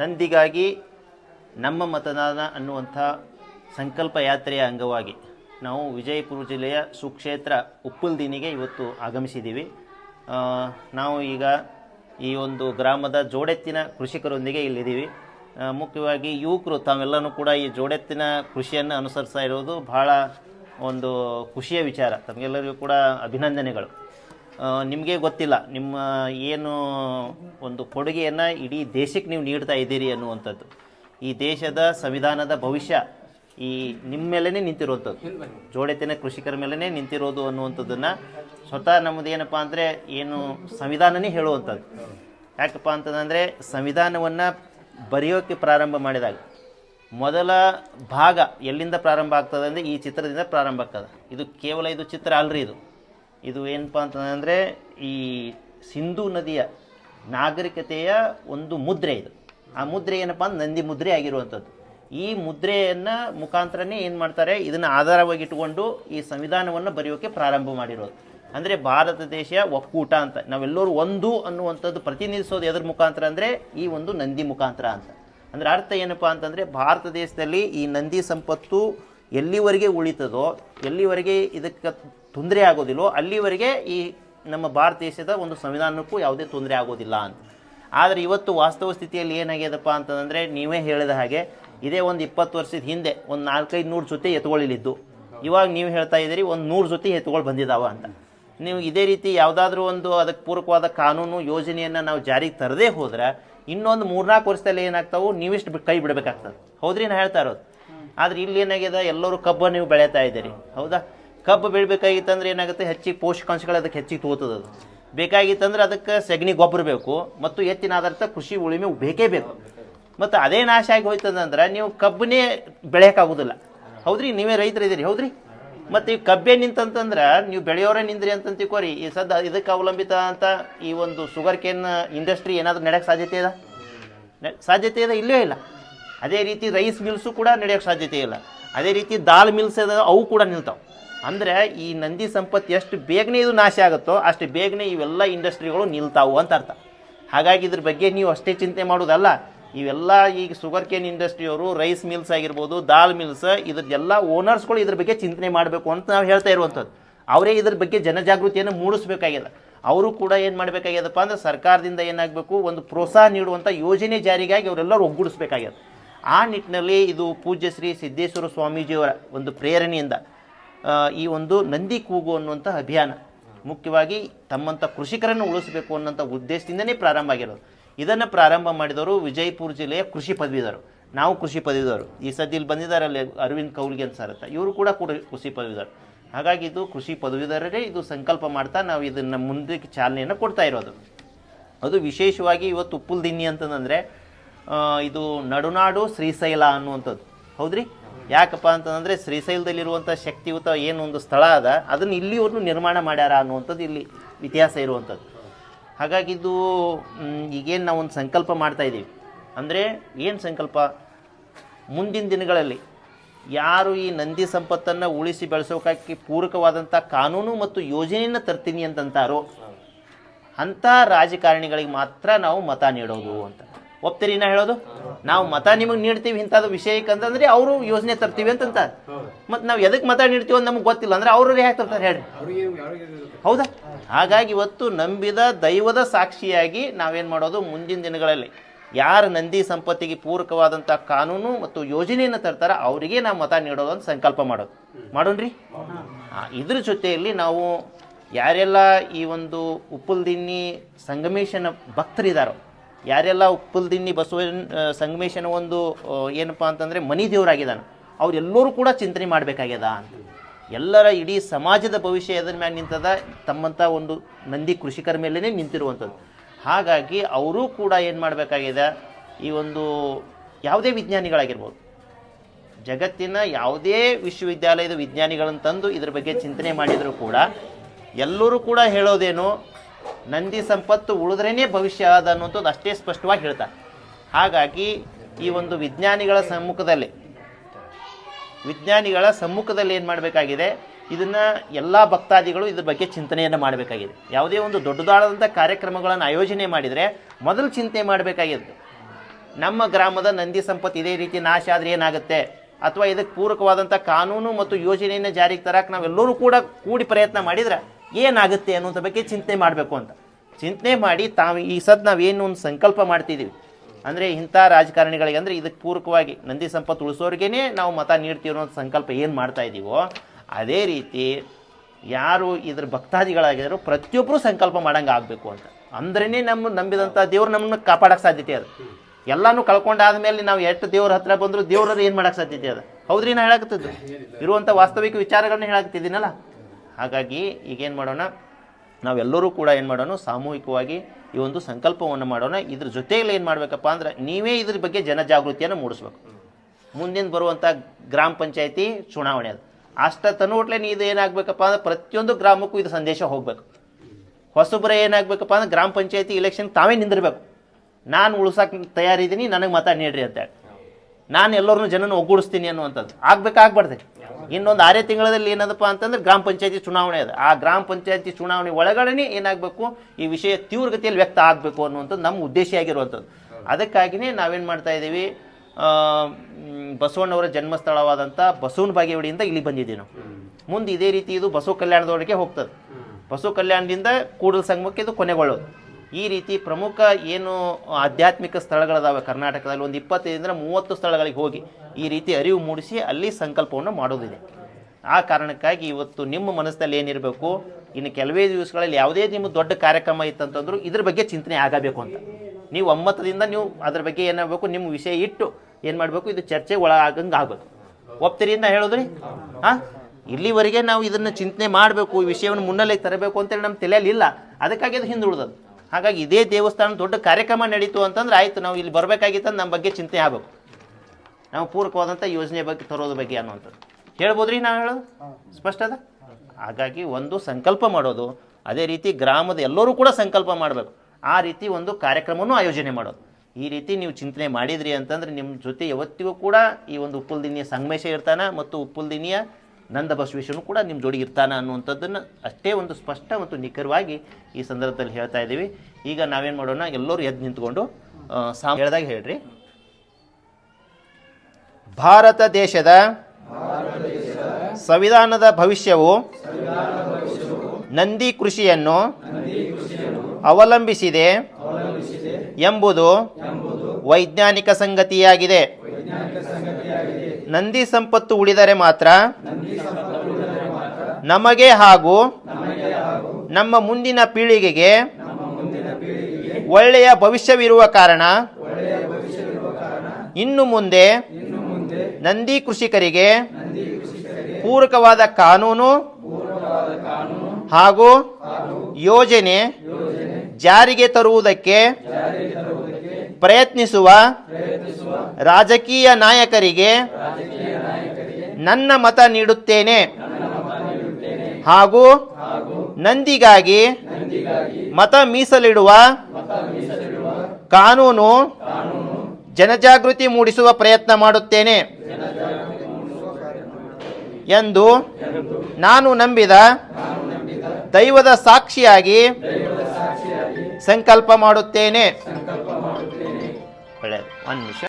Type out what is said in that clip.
ನಂದಿಗಾಗಿ ನಮ್ಮ ಮತದಾನ ಅನ್ನುವಂಥ ಸಂಕಲ್ಪ ಯಾತ್ರೆಯ ಅಂಗವಾಗಿ ನಾವು ವಿಜಯಪುರ ಜಿಲ್ಲೆಯ ಸುಕ್ಷೇತ್ರ ಉಪ್ಪುಲ್ದಿನಿಗೆ ಇವತ್ತು ಆಗಮಿಸಿದ್ದೀವಿ. ನಾವು ಈಗ ಈ ಒಂದು ಗ್ರಾಮದ ಜೋಡೆತ್ತಿನ ಕೃಷಿಕರೊಂದಿಗೆ ಇಲ್ಲಿದ್ದೀವಿ. ಮುಖ್ಯವಾಗಿ ಯುವಕರು ತಾವೆಲ್ಲರೂ ಕೂಡ ಈ ಜೋಡೆತ್ತಿನ ಕೃಷಿಯನ್ನು ಅನುಸರಿಸ್ತಾ ಇರೋದು ಬಹಳ ಒಂದು ಖುಷಿಯ ವಿಚಾರ. ತಮಗೆಲ್ಲರಿಗೂ ಕೂಡ ಅಭಿನಂದನೆಗಳು. ನಿಮಗೆ ಗೊತ್ತಿಲ್ಲ. ನಿಮ್ಮ ಏನು ಒಂದು ಕೊಡುಗೆಯನ್ನು ಇಡೀ ದೇಶಕ್ಕೆ ನೀವು ನೀಡ್ತಾ ಇದ್ದೀರಿ ಅನ್ನುವಂಥದ್ದು. ಈ ದೇಶದ ಸಂವಿಧಾನದ ಭವಿಷ್ಯ ಈ ನಿಮ್ಮ ಮೇಲೇ ನಿಂತಿರುವಂಥದ್ದು ಜೋಡೆತ್ತಿನ ಕೃಷಿಕರ ಮೇಲೇ ನಿಂತಿರೋದು ಅನ್ನುವಂಥದ್ದನ್ನು ಸ್ವತಃ ನಮ್ಮದು ಏನಪ್ಪ ಅಂದರೆ ಏನು ಸಂವಿಧಾನನೇ ಹೇಳುವಂಥದ್ದು. ಯಾಕಪ್ಪ ಅಂತಂದರೆ ಸಂವಿಧಾನವನ್ನು ಬರೆಯೋಕ್ಕೆ ಪ್ರಾರಂಭ ಮಾಡಿದಾಗ ಮೊದಲ ಭಾಗ ಎಲ್ಲಿಂದ ಪ್ರಾರಂಭ ಆಗ್ತದೆ ಅಂದರೆ ಈ ಚಿತ್ರದಿಂದ ಪ್ರಾರಂಭ ಆಗ್ತದೆ. ಇದು ಕೇವಲ ಇದು ಚಿತ್ರ ಅಲ್ರಿ ಇದು. ಇದು ಏನಪ್ಪ ಅಂತಂದರೆ ಈ ಸಿಂಧೂ ನದಿಯ ನಾಗರಿಕತೆಯ ಒಂದು ಮುದ್ರೆ ಇದು. ಆ ಮುದ್ರೆ ಏನಪ್ಪ ಅಂದ್ರೆ ನಂದಿ ಮುದ್ರೆ ಆಗಿರುವಂಥದ್ದು. ಈ ಮುದ್ರೆಯನ್ನು ಮುಖಾಂತರನೇ ಏನು ಮಾಡ್ತಾರೆ? ಇದನ್ನು ಆಧಾರವಾಗಿ ಇಟ್ಟುಕೊಂಡು ಈ ಸಂವಿಧಾನವನ್ನು ಬರೆಯೋಕ್ಕೆ ಪ್ರಾರಂಭ ಮಾಡಿರೋದು. ಅಂದರೆ ಭಾರತ ದೇಶ ಒಕ್ಕೂಟ ಅಂತ. ನಾವೆಲ್ಲರೂ ಒಂದು ಅನ್ನುವಂಥದ್ದು ಪ್ರತಿನಿಧಿಸೋದು ಎದ್ರ ಮುಖಾಂತರ ಅಂದರೆ ಈ ಒಂದು ನಂದಿ ಮುಖಾಂತರ ಅಂತ. ಅಂದರೆ ಅರ್ಥ ಏನಪ್ಪ ಅಂತಂದರೆ ಭಾರತ ದೇಶದಲ್ಲಿ ಈ ನಂದಿ ಸಂಪತ್ತು ಎಲ್ಲಿವರೆಗೆ ಉಳಿತದೋ, ಎಲ್ಲಿವರೆಗೆ ಇದಕ್ಕೆ ತೊಂದರೆ ಆಗೋದಿಲ್ಲೋ, ಅಲ್ಲಿವರೆಗೆ ಈ ನಮ್ಮ ಭಾರತ ದೇಶದ ಒಂದು ಸಂವಿಧಾನಕ್ಕೂ ಯಾವುದೇ ತೊಂದರೆ ಆಗೋದಿಲ್ಲ ಅಂತ. ಆದರೆ ಇವತ್ತು ವಾಸ್ತವ ಸ್ಥಿತಿಯಲ್ಲಿ ಏನಾಗ್ಯದಪ್ಪ ಅಂತಂದರೆ ನೀವೇ ಹೇಳಿದ ಹಾಗೆ ಇದೇ ಒಂದು ಇಪ್ಪತ್ತು ವರ್ಷದ ಹಿಂದೆ ಒಂದು ನಾಲ್ಕೈದು ನೂರು ಜೊತೆ ಎತ್ತುಗಳಿದ್ದು ಇವಾಗ ನೀವು ಹೇಳ್ತಾ ಇದ್ದೀರಿ ಒಂದು ನೂರು ಜೊತೆ ಎತ್ತುಗಳು ಬಂದಿದ್ದಾವ ಅಂತ. ನೀವು ಇದೇ ರೀತಿ ಯಾವುದಾದ್ರೂ ಒಂದು ಅದಕ್ಕೆ ಪೂರಕವಾದ ಕಾನೂನು ಯೋಜನೆಯನ್ನು ನಾವು ಜಾರಿಗೆ ತರದೇ ಹೋದ್ರೆ ಇನ್ನೊಂದು ಮೂರ್ನಾಲ್ಕು ವರ್ಷದಲ್ಲಿ ಏನಾಗ್ತಾವೆ? ನೀವಿಷ್ಟು ಕೈ ಬಿಡಬೇಕಾಗ್ತದೆ. ಹೌದ್ರಿ ನಾ ಹೇಳ್ತಾ ಇರೋದು. ಆದ್ರೆ ಇಲ್ಲಿ ಏನಾಗಿದೆ? ಎಲ್ಲರೂ ಕಬ್ಬು ನೀವು ಬೆಳೀತಾ ಇದ್ದೀರಿ. ಹೌದಾ? ಕಬ್ಬು ಬೆಳಿಬೇಕಾಗಿತ್ತಂದ್ರೆ ಏನಾಗುತ್ತೆ? ಹೆಚ್ಚಿಗೆ ಪೋಷಕಾಂಶಗಳು ಅದಕ್ಕೆ ಹೆಚ್ಚಿಗೆ ತೋತದ ಅದು. ಬೇಕಾಗಿತ್ತಂದ್ರೆ ಅದಕ್ಕೆ ಸಗಣಿ ಗೊಬ್ಬರ ಬೇಕು ಮತ್ತು ಎತ್ತಿನ ಆಧಾರಿತ ಕೃಷಿ ಉಳಿಮೆ ಬೇಕೇ ಬೇಕು. ಮತ್ತು ಅದೇ ನಾಶ ಆಗಿ ಹೋಯ್ತದಂದ್ರೆ ನೀವು ಕಬ್ಬನ್ನೇ ಬೆಳೆಯೋಕ್ಕಾಗೋದಿಲ್ಲ. ಹೌದ್ರಿ? ನೀವೇ ರೈತರಿದ್ದೀರಿ ಹೌದ್ರಿ? ಮತ್ತು ಈ ಕಬ್ಬೆ ನಿಂತಂತಂದ್ರೆ ನೀವು ಬೆಳೆಯೋರೇ ನಿಂದ್ರಿ ಅಂತ ತಿಳ್ಕೊರಿ. ಈ ಸದ್ದ ಇದಕ್ಕೆ ಅವಲಂಬಿತ ಅಂತ ಈ ಒಂದು ಶುಗರ್ ಕೇನ್ ಇಂಡಸ್ಟ್ರಿ ಏನಾದರೂ ನಡೆಯೋಕ್ಕೆ ಸಾಧ್ಯತೆ ಇದೆ? ಸಾಧ್ಯತೆ ಇದೆ? ಇಲ್ಲೇ ಇಲ್ಲ. ಅದೇ ರೀತಿ ರೈಸ್ ಮಿಲ್ಸು ಕೂಡ ನಡೆಯೋಕ್ಕೆ ಸಾಧ್ಯತೆ ಇಲ್ಲ. ಅದೇ ರೀತಿ ದಾಲ್ ಮಿಲ್ಸ್ ಅವು ಕೂಡ ನಿಲ್ತಾವೆ. ಅಂದರೆ ಈ ನಂದಿ ಸಂಪತ್ತು ಎಷ್ಟು ಬೇಗನೆ ಇದು ನಾಶ ಆಗುತ್ತೋ ಅಷ್ಟು ಬೇಗನೆ ಇವೆಲ್ಲ ಇಂಡಸ್ಟ್ರಿಗಳು ನಿಲ್ತಾವು ಅಂತ ಅರ್ಥ. ಹಾಗಾಗಿ ಇದ್ರ ಬಗ್ಗೆ ನೀವು ಅಷ್ಟೇ ಚಿಂತೆ ಮಾಡೋದಲ್ಲ. ಇವೆಲ್ಲ ಈಗ ಶುಗರ್ ಕೇನ್ ಇಂಡಸ್ಟ್ರಿಯವರು ರೈಸ್ ಮಿಲ್ಸ್ ಆಗಿರ್ಬೋದು, ದಾಲ್ ಮಿಲ್ಸ್ ಇದ್ರದ್ದೆಲ್ಲ ಓನರ್ಸ್ಗಳು ಇದ್ರ ಬಗ್ಗೆ ಚಿಂತನೆ ಮಾಡಬೇಕು ಅಂತ ನಾವು ಹೇಳ್ತಾ ಇರುವಂಥದ್ದು. ಅವರೇ ಇದ್ರ ಬಗ್ಗೆ ಜನಜಾಗೃತಿಯನ್ನು ಮೂಡಿಸಬೇಕಾಗಿದೆ. ಅವರು ಕೂಡ ಏನು ಮಾಡಬೇಕಾಗ್ಯದಪ್ಪ ಅಂದ್ರೆ ಸರ್ಕಾರದಿಂದ ಏನಾಗಬೇಕು, ಒಂದು ಪ್ರೋತ್ಸಾಹ ನೀಡುವಂಥ ಯೋಜನೆ ಜಾರಿಗಾಗಿ ಅವರೆಲ್ಲರೂ ಒಗ್ಗೂಡಿಸ್ಬೇಕಾಗ್ಯದ ಆ ನಿಟ್ಟಿನಲ್ಲಿ ಇದು ಪೂಜ್ಯ ಶ್ರೀ ಸಿದ್ದೇಶ್ವರ ಸ್ವಾಮೀಜಿಯವರ ಒಂದು ಪ್ರೇರಣೆಯಿಂದ ಈ ಒಂದು ನಂದಿ ಕೂಗು ಅನ್ನುವಂಥ ಅಭಿಯಾನ ಮುಖ್ಯವಾಗಿ ತಮ್ಮಂಥ ಕೃಷಿಕರನ್ನು ಉಳಿಸಬೇಕು ಅನ್ನೋಂಥ ಉದ್ದೇಶದಿಂದನೇ ಪ್ರಾರಂಭ ಆಗಿರೋದು. ಇದನ್ನು ಪ್ರಾರಂಭ ಮಾಡಿದವರು ವಿಜಯಪುರ ಜಿಲ್ಲೆಯ ಕೃಷಿ ಪದವೀಧರು. ನಾವು ಕೃಷಿ ಪದವೀಧರು. ಈ ಸದ್ಯ ಇಲ್ಲಿ ಬಂದಿದ್ದಾರಲ್ಲ ಅರವಿಂದ್ ಕೌಲ್ಗೆ ಅಂತ ಇವರು ಕೂಡ ಕೂಡ ಕೃಷಿ ಪದವೀಧರು. ಹಾಗಾಗಿ ಇದು ಕೃಷಿ ಪದವೀಧರರೇ ಇದು ಸಂಕಲ್ಪ ಮಾಡ್ತಾ ನಾವು ಇದನ್ನು ಮುಂದಕ್ಕೆ ಚಾಲನೆಯನ್ನು ಕೊಡ್ತಾ ಇರೋದು. ಅದು ವಿಶೇಷವಾಗಿ ಇವತ್ತು ಉಪ್ಪುಲ್ ದಿನ್ನಿ ಅಂತಂದರೆ ಇದು ನಡುನಾಡು ಶ್ರೀಶೈಲ ಅನ್ನುವಂಥದ್ದು. ಹೌದ್ರಿ? ಯಾಕಪ್ಪ ಅಂತಂದರೆ ಶ್ರೀಶೈಲದಲ್ಲಿರುವಂಥ ಶಕ್ತಿಯುತ ಏನು ಒಂದು ಸ್ಥಳ ಅದ ಅದನ್ನು ಇಲ್ಲಿಯವ್ರನ್ನು ನಿರ್ಮಾಣ ಮಾಡ್ಯಾರ ಅನ್ನುವಂಥದ್ದು ಇಲ್ಲಿ ಇತಿಹಾಸ ಇರುವಂಥದ್ದು. ಹಾಗಾಗಿ ಇದು ಮ್, ಈಗೇನು ನಾವು ಒಂದು ಸಂಕಲ್ಪ ಮಾಡ್ತಾ ಇದ್ದೀವಿ. ಅಂದರೆ ಏನು ಸಂಕಲ್ಪ? ಮುಂದಿನ ದಿನಗಳಲ್ಲಿ ಯಾರು ಈ ನಂದಿ ಸಂಪತ್ತನ್ನು ಉಳಿಸಿ ಬೆಳೆಸೋಕಕ್ಕೆ ಪೂರಕವಾದಂಥ ಕಾನೂನು ಮತ್ತು ಯೋಜನೆಯನ್ನು ತರ್ತೀನಿ ಅಂತಂತಾರೋ ಅಂಥ ರಾಜಕಾರಣಿಗಳಿಗೆ ಮಾತ್ರ ನಾವು ಮತ ನೀಡೋದು ಅಂತ. ಒಪ್ತೀರಿ ನಾ ಹೇಳೋದು? ನಾವು ಮತ ನಿಮಗೆ ನೀಡ್ತೀವಿ ಇಂಥದ್ದು ವಿಷಯಕ್ಕೆ ಅಂತಂದ್ರೆ ಅವರು ಯೋಜನೆ ತರ್ತೀವಿ ಅಂತಂತ. ಮತ್ತು ನಾವು ಎದಕ್ಕೆ ಮತ ನೀಡ್ತೀವಿ ಅಂತ ನಮ್ಗೆ ಗೊತ್ತಿಲ್ಲ. ಅಂದ್ರೆ ಅವರು ಯಾಕೆ ತರ್ತಾರೆ ಹೇಳ್ರಿ. ಹೌದಾ? ಹಾಗಾಗಿ ಇವತ್ತು ನಂಬಿದ ದೈವದ ಸಾಕ್ಷಿಯಾಗಿ ನಾವೇನು ಮಾಡೋದು? ಮುಂದಿನ ದಿನಗಳಲ್ಲಿ ಯಾರು ನಂದಿ ಸಂಪತ್ತಿಗೆ ಪೂರಕವಾದಂಥ ಕಾನೂನು ಮತ್ತು ಯೋಜನೆಯನ್ನು ತರ್ತಾರ ಅವರಿಗೆ ನಾವು ಮತ ನೀಡೋದು ಅಂತ ಸಂಕಲ್ಪ ಮಾಡೋದು. ಮಾಡೋಣ್ರಿ? ಇದ್ರ ಜೊತೆಯಲ್ಲಿ ನಾವು ಯಾರೆಲ್ಲ ಈ ಒಂದು ಉಪ್ಪುಲ್ದಿನ್ನಿ ಸಂಗಮೇಶನ ಭಕ್ತರಿದ್ದಾರೋ ಯಾರೆಲ್ಲ ಉಪ್ಪುಲ್ದಿನ್ನಿ ಬಸವನ ಸಂಗಮೇಶನ ಒಂದು ಏನಪ್ಪ ಅಂತಂದರೆ ಮನಿ ದೇವರಾಗಿದ್ದಾನೆ. ಅವರೆಲ್ಲರೂ ಕೂಡ ಚಿಂತನೆ ಮಾಡಬೇಕಾಗ್ಯದ ಅಂತ. ಎಲ್ಲರ ಇಡೀ ಸಮಾಜದ ಭವಿಷ್ಯ ಎದ್ರ ಮ್ಯಾಗ ನಿಂತದ? ತಮ್ಮಂಥ ಒಂದು ನಂದಿ ಕೃಷಿಕರ ಮೇಲೇ ನಿಂತಿರುವಂಥದ್ದು. ಹಾಗಾಗಿ ಅವರೂ ಕೂಡ ಏನು ಮಾಡಬೇಕಾಗಿದೆ ಈ ಒಂದು ಯಾವುದೇ ವಿಜ್ಞಾನಿಗಳಾಗಿರ್ಬೋದು. ಜಗತ್ತಿನ ಯಾವುದೇ ವಿಶ್ವವಿದ್ಯಾಲಯದ ವಿಜ್ಞಾನಿಗಳನ್ನು ತಂದು ಇದ್ರ ಬಗ್ಗೆ ಚಿಂತನೆ ಮಾಡಿದರೂ ಕೂಡ ಎಲ್ಲರೂ ಕೂಡ ಹೇಳೋದೇನು? ನಂದಿ ಸಂಪತ್ತು ಉಳಿದ್ರೇ ಭವಿಷ್ಯ ಅದ ಅನ್ನುವಂಥದ್ದು ಅಷ್ಟೇ ಸ್ಪಷ್ಟವಾಗಿ ಹೇಳ್ತಾರೆ. ಹಾಗಾಗಿ ಈ ಒಂದು ವಿಜ್ಞಾನಿಗಳ ಸಮ್ಮುಖದಲ್ಲಿ ವಿಜ್ಞಾನಿಗಳ ಸಮ್ಮುಖದಲ್ಲಿ ಏನು ಮಾಡಬೇಕಾಗಿದೆ? ಇದನ್ನು ಎಲ್ಲ ಭಕ್ತಾದಿಗಳು ಇದ್ರ ಬಗ್ಗೆ ಚಿಂತನೆಯನ್ನು ಮಾಡಬೇಕಾಗಿದೆ. ಯಾವುದೇ ಒಂದು ದೊಡ್ಡದಾದಂಥ ಕಾರ್ಯಕ್ರಮಗಳನ್ನು ಆಯೋಜನೆ ಮಾಡಿದರೆ ಮೊದಲು ಚಿಂತೆ ಮಾಡಬೇಕಾಗಿದ್ದು, ನಮ್ಮ ಗ್ರಾಮದ ನಂದಿ ಸಂಪತ್ತು ಇದೇ ರೀತಿ ನಾಶ ಆದರೆ ಏನಾಗುತ್ತೆ? ಅಥವಾ ಇದಕ್ಕೆ ಪೂರಕವಾದಂಥ ಕಾನೂನು ಮತ್ತು ಯೋಜನೆಯನ್ನು ಜಾರಿಗೆ ತರಕ್ಕೆ ನಾವೆಲ್ಲರೂ ಕೂಡ ಕೂಡಿ ಪ್ರಯತ್ನ ಮಾಡಿದ್ರೆ ಏನಾಗುತ್ತೆ ಅನ್ನೋದ್ರ ಬಗ್ಗೆ ಚಿಂತನೆ ಮಾಡಬೇಕು ಅಂತ. ಚಿಂತನೆ ಮಾಡಿ ತಾವು ಈ ಸದ್ ನಾವೇನು ಒಂದು ಸಂಕಲ್ಪ ಮಾಡ್ತಿದ್ದೀವಿ. ಅಂದರೆ ಇಂಥ ರಾಜಕಾರಣಿಗಳಿಗೆ ಅಂದರೆ ಇದಕ್ಕೆ ಪೂರಕವಾಗಿ ನಂದಿ ಸಂಪತ್ತು ಉಳಿಸೋರಿಗೇ ನಾವು ಮತ ನೀಡ್ತೀವಿ ಅನ್ನೋ ಸಂಕಲ್ಪ ಏನು ಮಾಡ್ತಾ ಇದ್ದೀವೋ, ಅದೇ ರೀತಿ ಯಾರು ಇದ್ರ ಭಕ್ತಾದಿಗಳಾಗಿದ್ರು ಪ್ರತಿಯೊಬ್ಬರು ಸಂಕಲ್ಪ ಮಾಡಂಗೆ ಆಗಬೇಕು ಅಂತ. ಅಂದ್ರೇ ನಮ್ಮ ನಂಬಿದಂಥ ದೇವ್ರು ನಮ್ಮನ್ನು ಕಾಪಾಡಕ್ಕೆ ಸಾಧ್ಯತೆ ಅದು. ಎಲ್ಲಾನು ಕಳ್ಕೊಂಡಾದ್ಮೇಲೆ ನಾವು ಎಷ್ಟು ದೇವ್ರ ಹತ್ರ ಬಂದರೂ ದೇವ್ರವ್ರು ಏನು ಮಾಡೋಕ್ಕೆ ಸಾಧ್ಯತೆ ಅದು? ಹೌದ್ರಿ ನಾ ಹೇಳಕತ್ತಿದ್ದು? ಇರುವಂಥ ವಾಸ್ತವಿಕ ವಿಚಾರಗಳನ್ನ ಹೇಳಕತ್ತಿದ್ದೀನಲ್ಲ? ಹಾಗಾಗಿ ಈಗೇನು ಮಾಡೋಣ? ನಾವೆಲ್ಲರೂ ಕೂಡ ಏನು ಮಾಡೋಣ? ಸಾಮೂಹಿಕವಾಗಿ ಈ ಒಂದು ಸಂಕಲ್ಪವನ್ನು ಮಾಡೋಣ. ಇದ್ರ ಜೊತೆಯಲ್ಲಿ ಏನು ಮಾಡಬೇಕಪ್ಪ ಅಂದ್ರೆ ನೀವೇ ಇದ್ರ ಬಗ್ಗೆ ಜನಜಾಗೃತಿಯನ್ನು ಮೂಡಿಸ್ಬೇಕು. ಮುಂದಿನ ಬರುವಂಥ ಗ್ರಾಮ ಪಂಚಾಯತಿ ಚುನಾವಣೆ ಅದು. ಅಷ್ಟ ತನ್ನೋಟ್ಲೆ ಇದು ಏನಾಗಬೇಕಪ್ಪ ಅಂದ್ರೆ ಪ್ರತಿಯೊಂದು ಗ್ರಾಮಕ್ಕೂ ಇದು ಸಂದೇಶ ಹೋಗಬೇಕು. ಹೊಸಬ್ರ ಏನಾಗಬೇಕಪ್ಪ ಅಂದ್ರೆ ಗ್ರಾಮ ಪಂಚಾಯತಿ ಇಲೆಕ್ಷನ್ ತಾವೇ ನಿಂದಿರಬೇಕು. ನಾನು ಉಳ್ಸಕ್ಕೆ ತಯಾರಿದ್ದೀನಿ, ನನಗೆ ಮತ ನೀಡ್ರಿ ಅಂತೇಳಿ. ನಾನು ಎಲ್ಲರನ್ನೂ ಜನನ ಒಗ್ಗೂಡಿಸ್ತೀನಿ ಅನ್ನುವಂಥದ್ದು. ಆಗ್ಬೇಕಾಗ್ಬಾರ್ದೆ ಇನ್ನೊಂದು ಆರೇ ತಿಂಗಳಲ್ಲಿ ಏನದಪ್ಪ ಅಂತಂದ್ರೆ ಗ್ರಾಮ ಪಂಚಾಯತಿ ಚುನಾವಣೆ ಅದು. ಆ ಗ್ರಾಮ ಪಂಚಾಯತಿ ಚುನಾವಣೆ ಒಳಗಡೆ ಏನಾಗಬೇಕು? ಈ ವಿಷಯ ತೀವ್ರಗತಿಯಲ್ಲಿ ವ್ಯಕ್ತ ಆಗಬೇಕು ಅನ್ನುವಂಥದ್ದು ನಮ್ಮ ಉದ್ದೇಶ ಆಗಿರುವಂಥದ್ದು. ಅದಕ್ಕಾಗಿಯೇ ನಾವೇನು ಮಾಡ್ತಾ ಇದ್ದೀವಿ? ಬಸವಣ್ಣವರ ಜನ್ಮಸ್ಥಳವಾದಂಥ ಬಸವನ ಬಾಗೇವಾಡಿಯಿಂದ ಇಲ್ಲಿ ಬಂದಿದ್ದೀವಿ ನಾವು. ಮುಂದೆ ಇದೇ ರೀತಿ ಇದು ಬಸವ ಕಲ್ಯಾಣದವರೆಗೆ ಹೋಗ್ತದೆ. ಬಸವ ಕಲ್ಯಾಣದಿಂದ ಕೂಡಲ ಸಂಘಕ್ಕೆ ಇದು ಕೊನೆಗೊಳ್ಳೋದು. ಈ ರೀತಿ ಪ್ರಮುಖ ಏನು ಆಧ್ಯಾತ್ಮಿಕ ಸ್ಥಳಗಳದಾವೆ ಕರ್ನಾಟಕದಲ್ಲಿ ಒಂದು ಇಪ್ಪತ್ತೈದರಿಂದ ಮೂವತ್ತು ಸ್ಥಳಗಳಿಗೆ ಹೋಗಿ ಈ ರೀತಿ ಅರಿವು ಮೂಡಿಸಿ ಅಲ್ಲಿ ಸಂಕಲ್ಪವನ್ನು ಮಾಡೋದಿದೆ. ಆ ಕಾರಣಕ್ಕಾಗಿ ಇವತ್ತು ನಿಮ್ಮ ಮನಸ್ಸಿನಲ್ಲಿ ಏನಿರಬೇಕು, ಇನ್ನು ಕೆಲವೇ ದಿವಸಗಳಲ್ಲಿ ಯಾವುದೇ ನಿಮ್ಮ ದೊಡ್ಡ ಕಾರ್ಯಕ್ರಮ ಇತ್ತಂತಂದ್ರೂ ಇದ್ರ ಬಗ್ಗೆ ಚಿಂತನೆ ಆಗಬೇಕು ಅಂತ. ನೀವು ಒಮ್ಮತದಿಂದ ನೀವು ಅದ್ರ ಬಗ್ಗೆ ಏನಾಗಬೇಕು, ನಿಮ್ಮ ವಿಷಯ ಇಟ್ಟು ಏನು ಮಾಡಬೇಕು, ಇದು ಚರ್ಚೆ ಒಳಗಂಗೆ ಆಗಬೇಕು. ಒಪ್ತೀರಿ ಅಂತ ಹೇಳೋದ್ರಿ? ಹಾಂ? ಇಲ್ಲಿವರೆಗೆ ನಾವು ಇದನ್ನು ಚಿಂತನೆ ಮಾಡಬೇಕು, ಈ ವಿಷಯವನ್ನು ಮುನ್ನೆಲೆಗೆ ತರಬೇಕು ಅಂತೇಳಿ ನಮ್ಮ ತಲೆಯಲ್ಲಿ ಇಲ್ಲ. ಅದಕ್ಕಾಗಿ ಅದು ಹಿಂದುಳಿದದ್ದು. ಹಾಗಾಗಿ ಇದೇ ದೇವಸ್ಥಾನ ದೊಡ್ಡ ಕಾರ್ಯಕ್ರಮ ನಡೀತು ಅಂತಂದ್ರೆ ಆಯಿತು ನಾವು ಇಲ್ಲಿ ಬರಬೇಕಾಗಿತ್ತು ನಮ್ಮ ಬಗ್ಗೆ ಚಿಂತೆ ಆಗಬೇಕು. ನಾವು ಪೂರಕವಾದಂಥ ಯೋಜನೆ ಬಗ್ಗೆ ತರೋದ್ರ ಬಗ್ಗೆ ಅನ್ನುವಂಥದ್ದು. ಹೇಳ್ಬೋದ್ರಿ ನಾವು ಹೇಳೋದು? ಸ್ಪಷ್ಟ ಅದ? ಹಾಗಾಗಿ ಒಂದು ಸಂಕಲ್ಪ ಮಾಡೋದು ಅದೇ ರೀತಿ ಗ್ರಾಮದ ಎಲ್ಲರೂ ಕೂಡ ಸಂಕಲ್ಪ ಮಾಡಬೇಕು. ಆ ರೀತಿ ಒಂದು ಕಾರ್ಯಕ್ರಮವನ್ನು ಆಯೋಜನೆ ಮಾಡೋದು. ಈ ರೀತಿ ನೀವು ಚಿಂತನೆ ಮಾಡಿದ್ರಿ ಅಂತಂದ್ರೆ ನಿಮ್ಮ ಜೊತೆ ಯಾವತ್ತಿಗೂ ಕೂಡ ಈ ಒಂದು ಉಪ್ಪುಲ್ದಿನಿಯ ಸಂಗಮೇಶ ಇರ್ತಾನೆ ಮತ್ತು ಉಪ್ಪುಲ್ದಿನಿಯ ನಂದ ಬಸವೇಶ್ವರನು ಕೂಡ ನಿಮ್ಮ ಜೋಡಿ ಇರ್ತಾನ ಅನ್ನುವಂಥದ್ದನ್ನು ಅಷ್ಟೇ ಒಂದು ಸ್ಪಷ್ಟ ಮತ್ತು ನಿಖರವಾಗಿ ಈ ಸಂದರ್ಭದಲ್ಲಿ ಹೇಳ್ತಾ ಇದ್ದೀವಿ. ಈಗ ನಾವೇನು ಮಾಡೋಣ, ಎಲ್ಲರೂ ಎದ್ದು ನಿಂತ್ಕೊಂಡು ಸಾ ಹೇಳ್ದಾಗ ಹೇಳ್ರಿ. ಭಾರತ ದೇಶದ ಸಂವಿಧಾನದ ಭವಿಷ್ಯವು ನಂದಿ ಕೃಷಿಯನ್ನು ಅವಲಂಬಿಸಿದೆ ಎಂಬುದು ವೈಜ್ಞಾನಿಕ ಸಂಗತಿಯಾಗಿದೆ. ನಂದಿ ಸಂಪತ್ತು ಉಳಿದರೆ ಮಾತ್ರ? ನಮಗೆ ಹಾಗೂ ನಮ್ಮ ಮುಂದಿನ ಪೀಳಿಗೆಗೆ ಒಳ್ಳೆಯ ಭವಿಷ್ಯವಿರುವ ಕಾರಣ? ಇನ್ನು ಮುಂದೆ ನಂದಿ ಕೃಷಿಕರಿಗೆ ಪೂರಕವಾದ ಕಾನೂನು ಹಾಗೂ ಯೋಜನೆ ಜಾರಿಗೆ ತರುವುದಕ್ಕೆ ಪ್ರಯತ್ನಿಸುವ ರಾಜಕೀಯ ನಾಯಕರಿಗೆ ನನ್ನ ಮತ ನೀಡುತ್ತೇನೆ. ಹಾಗೂ ನಂದಿಗಾಗಿ ಮತ ಮೀಸಲಿಡುವ ಕಾನೂನು ಜನಜಾಗೃತಿ ಮೂಡಿಸುವ ಪ್ರಯತ್ನ ಮಾಡುತ್ತೇನೆ ಎಂದು ನಾನು ನಂಬಿದ ದೈವದ ಸಾಕ್ಷಿಯಾಗಿ ಸಂಕಲ್ಪ ಮಾಡುತ್ತೇನೆ. ಒಳ್ಳೆಯದು. ಒಂದು ನಿಮಿಷ.